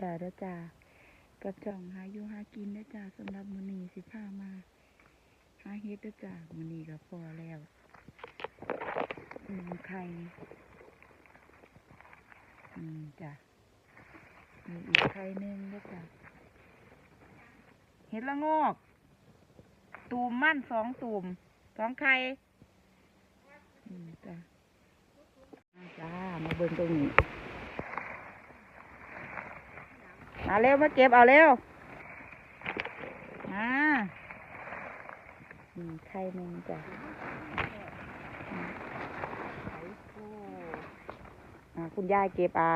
แล้วเด้อจ้ากับจ่องหาอยู่หากินเด้อจ้าสำหรับมือนีสิพามา หาเฮ็ดเด้อจ้ามือนีก็พอแล้วอืมไข่อืมจ้ะมีอีกไข่หนึงเด้อจ้าเฮ็ดละงอก ตูมมั่นสองตูมสองไข่อืมจ้ะมาจ้ามาเบิ่งตรงนี้ มาเร็วมาเก็บเอาเร็วมาอืมไข่หนึ่งจ้ะอืมอ่าคุณยายเก็บเอา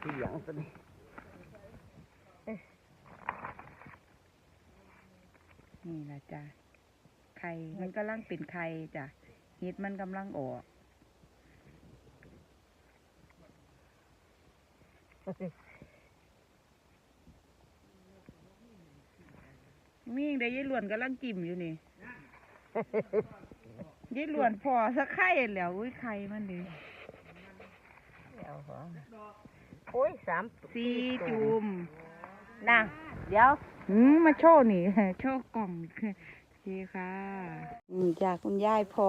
ที่หยังตัวนี้นี่แหละจ้ะไข่มันกำลังเป็นไข่จ้ะเห็ดมันกำลังออก มีเดี๋ยวยายหลวนกำลังกิมอยู่นี่ยายหลวนพอสักไข่แล้ว อุ้ยไข่มันดิเอาหัวโอ้ยสามสีจุ่มน่ะเดี๋ยวอืมมาโชว์นี่โชว์กล่องดีค่ะอืมจากคุณยายพอ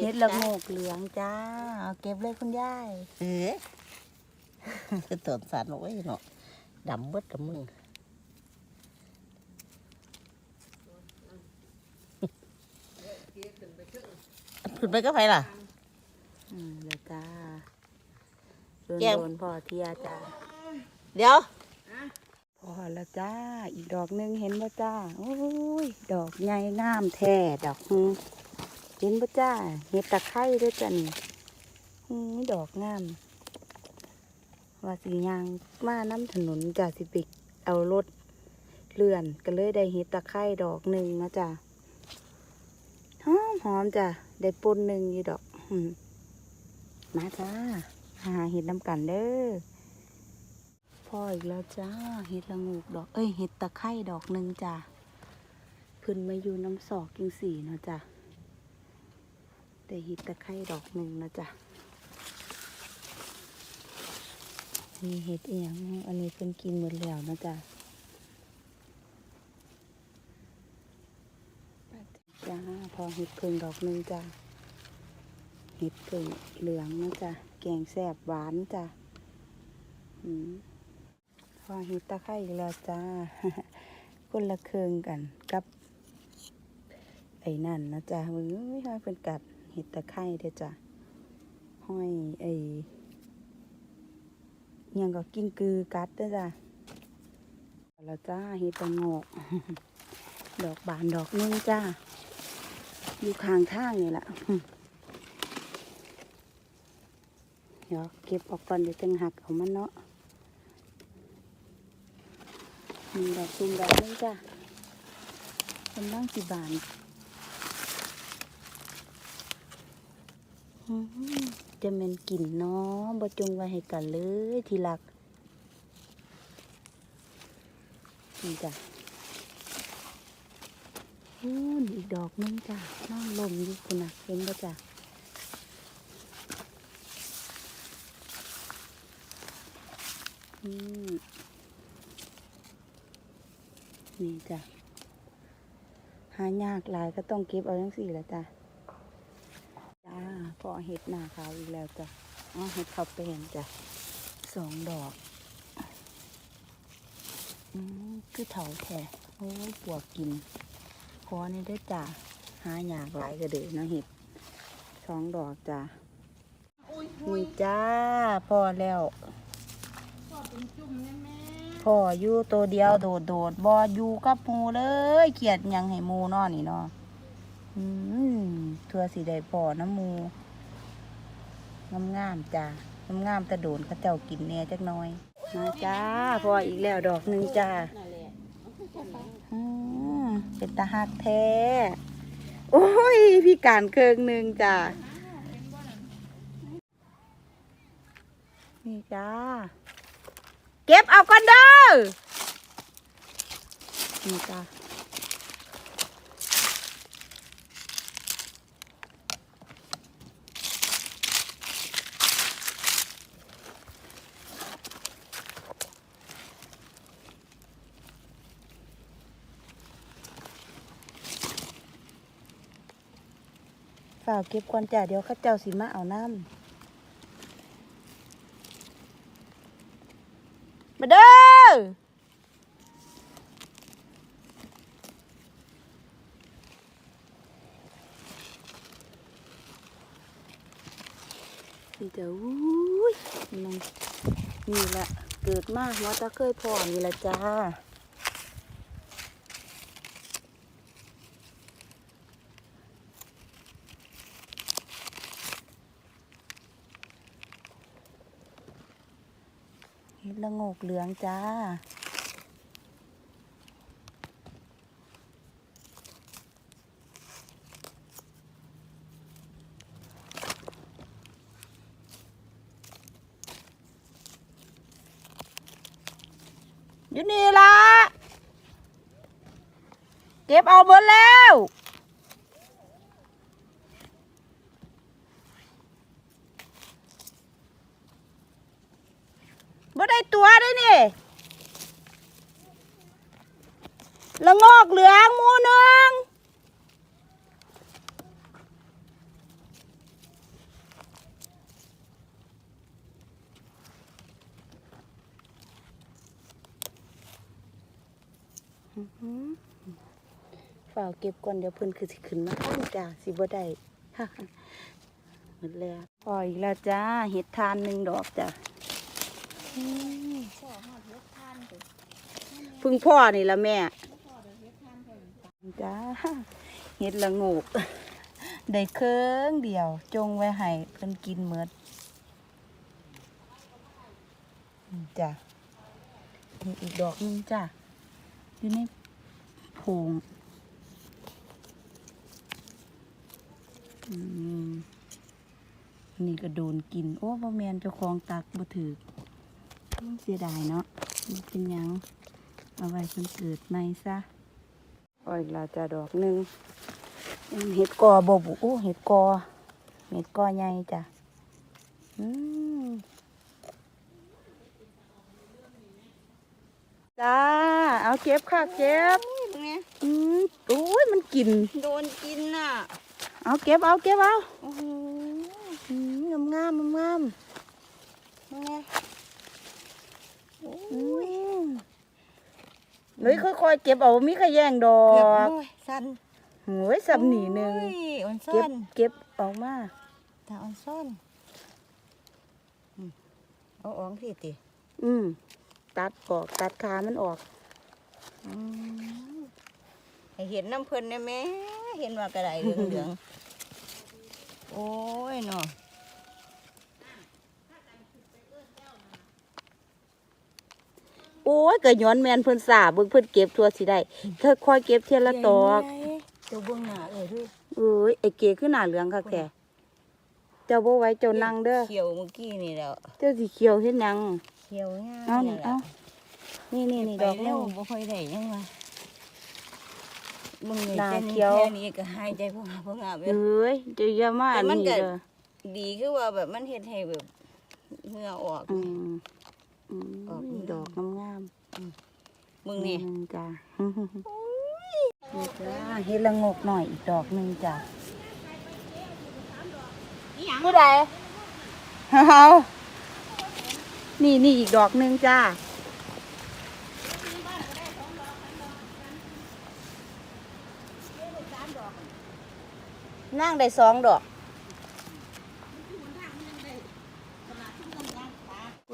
เห็ดละโงกเหลืองจ้า เอาเก็บเลยคุณยาย เอ๊ะ คือตัวสันโอ้ยเนาะดำเบิดกับมึงขึ้นไปก็ไปล่ะ อืมเดี๋ยวจ้าโดนแก้วโดนพอเทียจ้าเดี๋ยวพอแล้วจ้า อีกดอกหนึงเห็นบ่จ้าโอ้ย ดอกใหญ่งามแท้ดอกหือเห็นบ่จ้าเห็ดตะไคร้ด้วยจ้ะนี่หือดอกงาม ว่าสิยางมาน้ำถนนจ้าสิไปเอารถเลื่อนก็เลยได้เห็ดตะไคร้ดอกหนึ่งนะจ้าหอมหอมจ้ะได้ปุ่นหนึ่งอยู่ดอกมาจ้าหาเห็ดน้ำกันเด้อพ่ออีกแล้วจ้าเห็ดละงูกดอก เอ้ยเห็ดตะไคร่ดอกหนึ่งจ้าพื้นมาอยู่น้ำศอกกิงสีเนาะจ้าแต่เห็ดตะไคร่ดอกหนึ่งนะจ้า มีเห็ดเอียงอันนี้เพิ่นกินหมดแล้วนะจ้าจ้าพอเห็ดเพิ่งดอกหนึ่งจ้าเห็ดเพิ่งเหลืองนะจ้าแกงแซ่บหวานจ้าอืมพอเห็ดตะไคร้อีกแล้วจ้าคนละเคืองกันกับไอ้นั่นนะจ๊ะมึงไม่ให้เป็นกัดเห็ดตะไคร้เด้อจ้ะห้อยไอ้ ยังก็กิ้งกือกัดด้อจ้ะแล้วจ้าเห็ดตงอก ดอกบานดอกนึงจ้า อยู่ข้างทางนี่แหละเดี๋ยวเก็บออกก่อนเดี๋ยวจังหักเอามันเนาะมีดอกซุ่มดอกนึงจ้ะกำลังสิบานอือ จะเป็นกลิ่นเนาะบ่จงไว้ให้กันเลยทีหลักนี่จ้ะอู้นอีกดอกนึงจ้ะนั่งลมอยู่คุณนะเห็นบ่จ้ะอืมนี่จ้ะหายากหลายก็ต้องเก็บเอาทั้งสี่แหละจ้ะจ้า พอเห็ดหน้าขาวอีกแล้วจ้ะอ๋อเห็ดข้าวเป็นจ้ะสองดอก อืมคือเถาแท้โอ้ปวกกินพอนี่ได้จ้ะหายากหลายก็เดือนะเห็ดสองดอกจ้ะนี่จ้าพอแล้วพ่ออยู่ตัวเดียวโดดโดดบออยู่กับหมูเลยเขียดยังให้หมูนอนี่เนาะ ทือสีได้พอน้ำมูงามงามๆจ้างามงามๆแต่โดนเขาเจ้ากินแน่จักน้อยมาจ้าพออีกแล้วดอกหนึ่งจ้าเป็นตาหักแท้ โอ้ย พี่การเคิงหนึ่งจ้านี่จ้า เก็บเอาก่อนเด้อนี่จ้า ฝ่ากเก็บก่อนจ้าเดี๋ยวข้าเจ้าสิมาเอาน้ำมาเด้อนี่เดี๋ยวอุ้ยมันนี่แหละเกิดมากว่าตะเคยพอนี่แหละจ้า ห็ดละโงกเหลืองจ้า อยู่นี่ละเก็บเอาเบิดแล้ว บ่ได้ตัวได้นี่ ละงอกเหลืองหมูหนึงอื้อหือฝ่ากเก็บก่อนเดี๋ยวเพิ่นคือสิขึ้นมาข้างจ้าสิบ่ได้หมดแล้วพออีกแล้วจ้าเห็ดทานหนึ่งดอกจ้ะพึ่งพ่อนี่ละแม่ จ้าเห็ดละงกได้เครื่องเดียว จงไว้ให้เพิ่นกินเมดนี่จ้ะนี่อีกดอกนึงจ้ะอยู่ในโพรงนี่ก็โดนกิน โอ้บ่แมนเจ้าของตักบ่ถือเสียดายเนาะมันเป็นยัง เอาไว้เพิ่นเกิดใหม่ซะ อ้อยลาจะดอกหนึ่งอืมเห็ดกอบ่บุโอ้เห็ดกอเห็ดกอใหญ่จ้ะอืมจ้า เอาเก็บค่ะเก็บนี่อืมโอ้ยมันกิน โดนกินน่ะ เอาเก็บเอาเก็บเอาโอ้โหอืมงามงามงามนี่ไงโอ้อืยม เฮ้ยค่อยๆเก็บเอามีขยงดอเกือบกโอ้ยสั้นโอ้ยสับหนีหนึ่งโอ้ยอ่อนเก็ซ่บอนเก็บออกมาแต่อ่อนซ่อนอืมเอาออกสิติอืมตัดออกตัดขามันออกอืมให้เห็นน้ำเพิ่นได้ไหมเห็นว่ากระไดเหลืองเหลืองๆโอ้ยเนาะ โอ้ยก็ย้อนแมนเพิ่นสาเบิ่งเพิ่นเก็บทั่วสิได้ค่อยๆเก็บเทียละตอกตัวเบื้องหน้าเออด้วยเอ้ยไอ้เก๋ขึ้นหน้าเหลืองค่ะแกเจ้าบ่ไหว้เจ้านั่งเด้อเขียวเมื่อกี้นี่แหล้วเจ้าสิเขียวเฮ็ดหยังเขียวง่ายเอานี่เอานี่นี่นี่ไปดอกเร็นึวงบ่ค่อยได้ยังวะมึงนี่หน้าแต่เขีนี่ยวแค่นี้ก็หายใจพวกหาพวกหาไปเอ้ยเจะอย่ามาอันแต่มันนี้ก็เด้อดีคือว่าแบบมันเฮ็ดให้แบบเหงื่อออก อืมอืออกมนี่ดอกงามมึๆงนี่อืมจ้านี่จ้าเฮ็ดละงกหน่อยอีกดอกหนึงจ้ะผู้ใดเอานี่นี่อีกดอกหนึงจ้านั่งได้สองดอก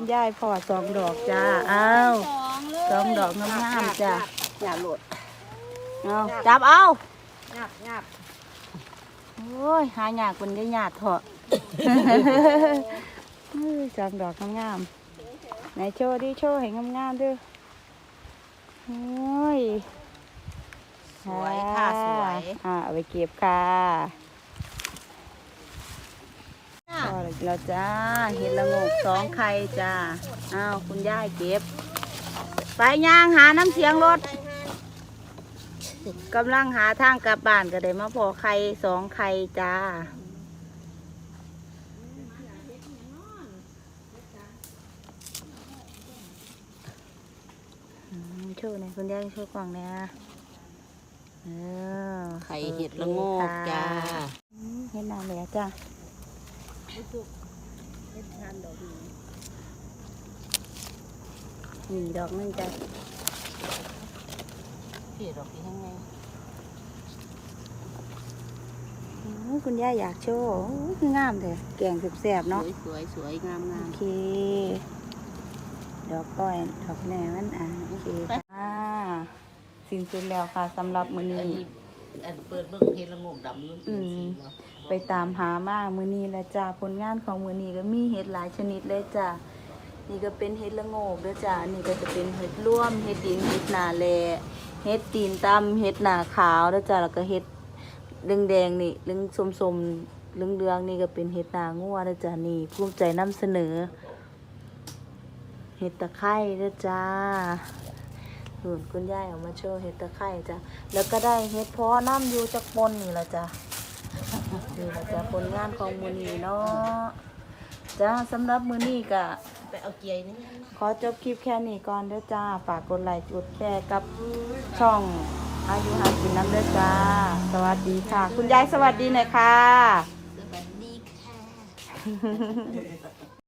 คุณยายพอสองดอกจ้าอ้าวสองดอกงามๆจ้าอย่าโหลดเอาจับเอางับงับโอ้ยหายากคนได้ยากเถอะเอ้ยสองดอกงามๆไหนโชว์ดิโชว์ให้งามๆด้วยโอ้ยสวยค่ะสวยอ่าเอาไปเก็บค่ะพอ แล้วจ้า เห็ดละโงกสองไข่จ้า อ้าวคุณย่ายเก็บ ไปย่างหาน้ำเสียงรถกำลังหาทางกลับบ้านก็ได้มาพอไข่สองไข่จ้าอืมโชว์หน่อยคุณย่ายโชว์กล่องเนี่ยเออไข่เห็ดละโงกจ้าอืมเห็ฮ็ดนาแหลจ้า รู้สึกเฮ็ดทานดอกนี้นี่ดอกหนึงจ้ะเพียดอกที่ข้างในอืมคุณย่าอยากโชว์โอ้ยคืองามเถอะแกงแซ่บๆสเนาะวยสวยสวยงามงาโอมเค ดอกก้อย ดอกแหน่มันอะโอเคค่ะอ่าสิ้นสุดแล้วค่ะสำหรับมื้ออันนี้นี้อันเปิดเบิ่งเฮ็ดละโงกดำอยู่อืมสีเนาะ ไปตามหามามือนี้แล้วจ้าผลงานของมือนี้ก็มีเห็ดหลายชนิดเลยจ้านี่ก็เป็นเห็ดละโงกเด้อจ้านี่ก็จะเป็นเห็ดร่วมเห็ดดินเห็ดหนาแลเห็ดตีนตำเห็ดหนาขาวเด้อจ้าแล้วก็เห็ดเรืองแดงนี่เหลืองส้มๆเหลืองนี่ก็เป็นเห็ดนางัวเด้อจ้านี่ภูมิใจนำเสนอ เห็ดตะไคร้เด้อจ้าหุ่นคุณยายเอามาโชว์เห็ดตะไคร้จ้ะแล้วก็ได้เห็ดเพาะน้ำอยู่จากปนนี่ละจ้ะ นี่ละจ้ะผลงานของมือนี้เนาะจ้าสำหรับมือนี้ก็ไปเอาเกียร์นี่ขอจบคลิปแค่นี้ก่อนเด้อจ้า ฝากกดไลค์กดแชร์กับช่องอายุหากินน้ำเด้อจ้า สวัสดีค่ะ คุณยายสวัสดีหน่อยค่ะ สวัสดีค่ะ